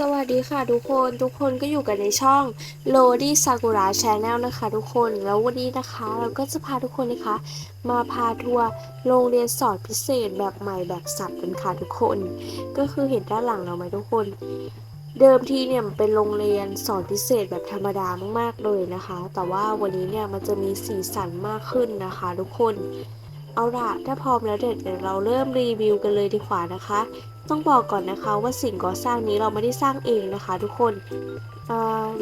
สวัสดีค่ะทุกคนทุกคนก็อยู่กันในช่อง l o d y Sakura Channel นะคะทุกคนแล้ววันนี้นะคะเราก็จะพาทุกคนนะคะ มาพาทัวร์โรงเรียนสอนพิเศษแบบใหม่แบบสับกันค่ะทุกคน ก็คือเห็นด้านหลังเราไหมทุกคน เดิมทีเนี่ยเป็นโรงเรียนสอนพิเศษแบบธรรมดามากๆเลยนะคะ แต่ว่าวันนี้เนี่ยมันจะมีสีสันมากขึ้นนะคะ ทุกคนเอาล่ะถ้าพร้อมแล้วเดี๋ยวเราเริ่มรีวิวกันเลยดีกว่านะคะ ต้องบอกก่อนนะคะว่าสิ่งก่อสร้างนี้เราไม่ได้สร้างเองนะคะทุกคน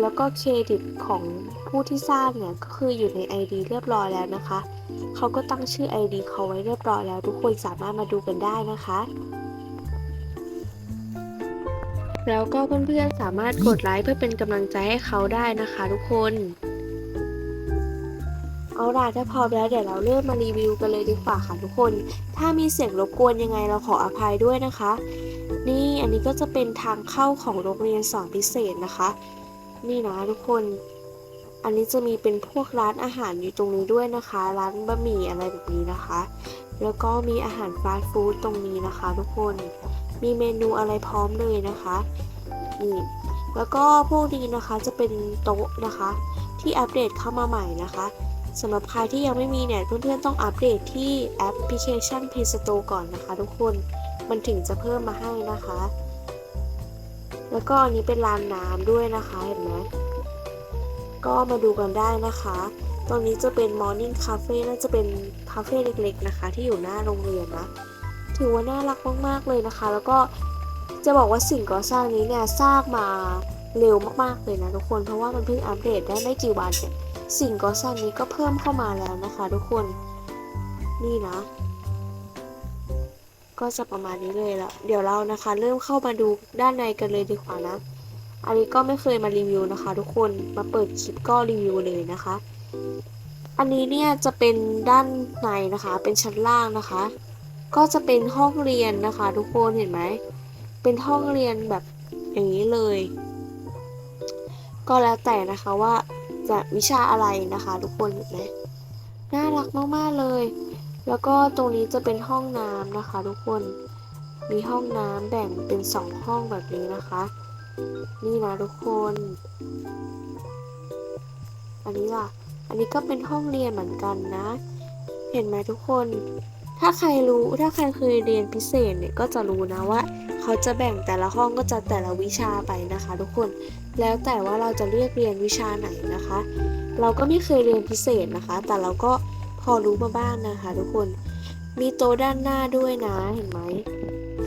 แล้วก็เครดิตของผู้ที่สร้างเนี่ยก็คืออยู่ใน ID เรียบร้อยแล้วนะคะ เขาก็ตั้งชื่อ ID เขาไว้เรียบร้อยแล้ว ทุกคนสามารถมาดูกันได้นะคะ แล้วก็เพื่อนๆสามารถกดไลค์เพื่อเป็นกำลังใจให้เขาได้นะคะ ทุกคน เอาล่ะถ้าพร้อมแล้วเดี๋ยวเราเริ่มมารีวิวกันเลยดีกว่าค่ะทุกคน ถ้ามีเสียงรบกวนยังไงเราขออภัยด้วยนะคะ นี่อันนี้ก็จะเป็นทางเข้าของโรงเรียนสอนพิเศษนะคะ นี่นะทุกคน อันนี้จะมีเป็นพวกร้านอาหารอยู่ตรงนี้ด้วยนะคะ ร้านบะหมี่อะไรแบบนี้นะคะ แล้วก็มีอาหารฟาสต์ฟู้ดตรงนี้นะคะ ทุกคน มีเมนูอะไรพร้อมเลยนะคะนี่แล้วก็พวกนี้นะคะจะเป็นโต๊ะนะคะ ที่อัปเดตเข้ามาใหม่นะคะ สำหรับใครที่ยังไม่มีเนี่ย เพื่อนๆต้องอัปเดตที่แอปพลิเคชัน Play Store ก่อนนะคะทุกคนมันถึงจะเพิ่มมาให้นะคะ แล้วก็อันนี้เป็นลานน้ำด้วยนะคะเห็นไหมก็มาดูกันได้นะคะ ตรงนี้จะเป็น Morning Cafe น่าจะเป็นคาเฟ่เล็กๆนะคะ ที่อยู่หน้าโรงเรียนนะถือว่าน่ารักมากๆเลยนะคะ แล้วก็จะบอกว่าสิ่งก่อสร้างนี้เนี่ยสร้างมา เร็วมากๆเลยนะทุกคนเพราะว่ามันเพิ่งอัปเดตได้ไม่กี่วันเนี่ยสิ่งก่อสร้างนี้ก็เพิ่มเข้ามาแล้วนะคะทุกคนนี่นะ ก็จะประมาณนี้เลยละเดี๋ยวเรานะคะ เริ่มเข้ามาดูด้านในกันเลยดีกว่านะอันนี้ก็ไม่เคยมารีวิวนะคะ ทุกคนมาเปิดคลิปก็รีวิวเลยนะคะ อันนี้เนี่ยจะเป็นด้านในนะคะ เป็นชั้นล่างนะคะ ก็จะเป็นห้องเรียนนะคะ ทุกคนเห็นไหมเป็นห้องเรียนแบบอย่างนี้เลย ก็แล้วแต่นะคะว่าจะวิชาอะไรนะคะทุกคนเห็นไหมน่ารักมากๆเลย แล้วก็ตรงนี้จะเป็นห้องน้ำนะคะ ทุกคน มีห้องน้ำแบ่งเป็นสองห้องแบบนี้นะคะ นี่นะทุกคน อันนี้ล่ะ อันนี้ก็เป็นห้องเรียนเหมือนกันนะ เห็นไหมทุกคน ถ้าใครรู้ถ้าใครเคยเรียนพิเศษเนี่ยก็จะรู้นะว่า เขาจะแบ่งแต่ละห้องก็จะแต่ละวิชาไปนะคะ ทุกคนแล้วแต่ว่าเราจะเลือกเรียนวิชาไหนนะคะ เราก็ไม่เคยเรียนพิเศษนะคะ แต่เราก็พอรู้มาบ้างนะคะ ทุกคนมีโต๊ะด้านหน้าด้วยนะเห็นไหม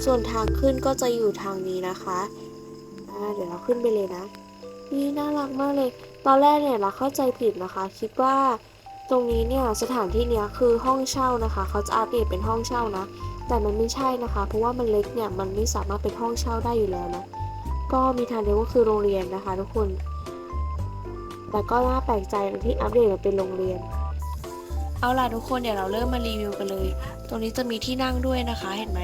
ส่วนทางขึ้นก็จะอยู่ทางนี้นะคะเดี๋ยวเราขึ้นไปเลยนะนี่น่ารักมากเลย ตอนแรกเนี่ยเราเข้าใจผิดนะคะ คิดว่า ตรงนี้เนี่ยสถานที่เนี้ยคือห้องเช่านะคะ เขาจะอัปเดตเป็นห้องเช่านะ แต่มันไม่ใช่นะคะ เพราะว่ามันเล็กเนี่ยมันไม่สามารถเป็นห้องเช่าได้อยู่แล้วนะ ก็มีทางเดียวก็คือโรงเรียนนะคะ ทุกคน แต่ก็น่าแปลกใจที่อัปเดตมาเป็นโรงเรียน เอาล่ะทุกคนเดี๋ยวเราเริ่มมารีวิวกันเลย ตรงนี้จะมีที่นั่งด้วยนะคะเห็นไหม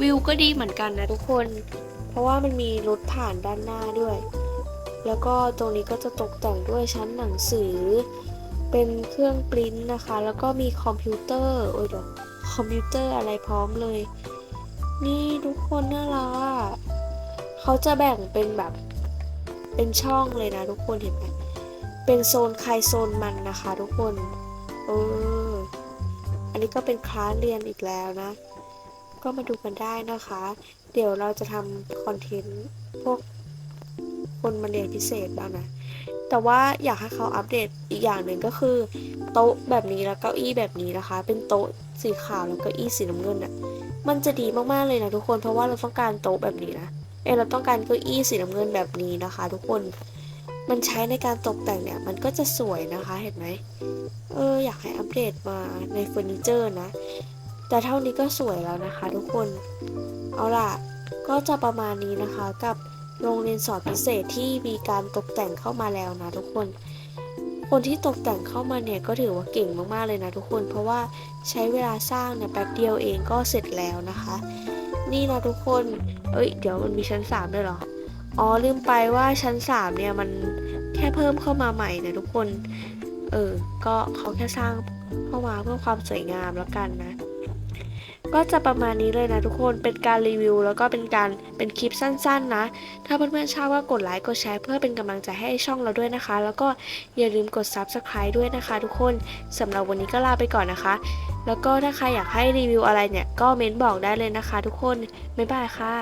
วิวก็ดีเหมือนกันนะทุกคน เพราะว่ามันมีรถผ่านด้านหน้าด้วย แล้วก็ตรงนี้ก็จะตกแต่งด้วยชั้นหนังสือ เป็นเครื่องปริ้นนะคะ แล้วก็มีคอมพิวเตอร์โอ้ยเดี๋ยวคอมพิวเตอร์อะไรพร้อมเลย นี่ทุกคนน่ารักเขาจะแบ่งเป็นแบบเป็นช่องเลยนะทุกคนเห็นไหมเป็นโซนใครโซนมันนะคะทุกคนเอออันนี้ก็เป็นคลาสเรียนอีกแล้วนะ ก็มาดูกันได้นะคะ เดี๋ยวเราจะทำคอนเทนต์พวกคนมาเรียนพิเศษบ้างนะ แต่ว่าอยากให้เขาอัปเดตอีกอย่างหนึ่งก็คือ โต๊ะแบบนี้แล้วเก้าอี้แบบนี้นะคะ เป็นโต๊ะสีขาวแล้วเก็อี้สีน้ำเงินอะมันจะดีมากๆเลยนะทุกคนเพราะว่าเราต้องการโต๊ะแบบนี้นะเออเราต้องการเก้าอี้สีน้ำเงินแบบนี้นะคะ ทุกคนมันใช้ในการตกแต่งเนี่ย มันก็จะสวยนะคะเห็นไหมเอออยากให้อัปเดตมาในเฟอร์นิเจอร์นะ แต่เท่านี้ก็สวยแล้วนะคะ ทุกคน เอาล่ะ ก็จะประมาณนี้นะคะกับ โรงเรียนสอนพิเศษที่มีการตกแต่งเข้ามาแล้วนะทุกคน คนที่ตกแต่งเข้ามาเนี่ยก็ถือว่าเก่งมากๆเลยนะทุกคน เพราะว่าใช้เวลาสร้างเนี่ยแป๊บเดียวเองก็เสร็จแล้วนะคะ นี่นะทุกคน เอ้ย เดี๋ยวมันมีชั้น3ด้วยเหรอ อ๋อลืมไปว่าชั้น3เนี่ยมันแค่เพิ่มเข้ามาใหม่นะทุกคน เออ ก็เขาแค่สร้างเข้ามาเพื่อความสวยงามแล้วกันนะ ก็จะประมาณนี้เลยนะทุกคน เป็นการรีวิว แล้วก็เป็นการเป็นคลิปสั้นๆนะ ถ้าเพื่อนๆชอบก็กดไลค์ กดแชร์เพื่อเป็นกำลังใจให้ช่องเราด้วยนะคะ แล้วก็อย่าลืมกด Subscribe ด้วยนะคะ ทุกคนสำหรับวันนี้ก็ลาไปก่อนนะคะ แล้วก็ถ้าใครอยากให้รีวิวอะไรเนี่ย ก็เม้นบอกได้เลยนะคะ ทุกคน บ๊ายบายค่ะ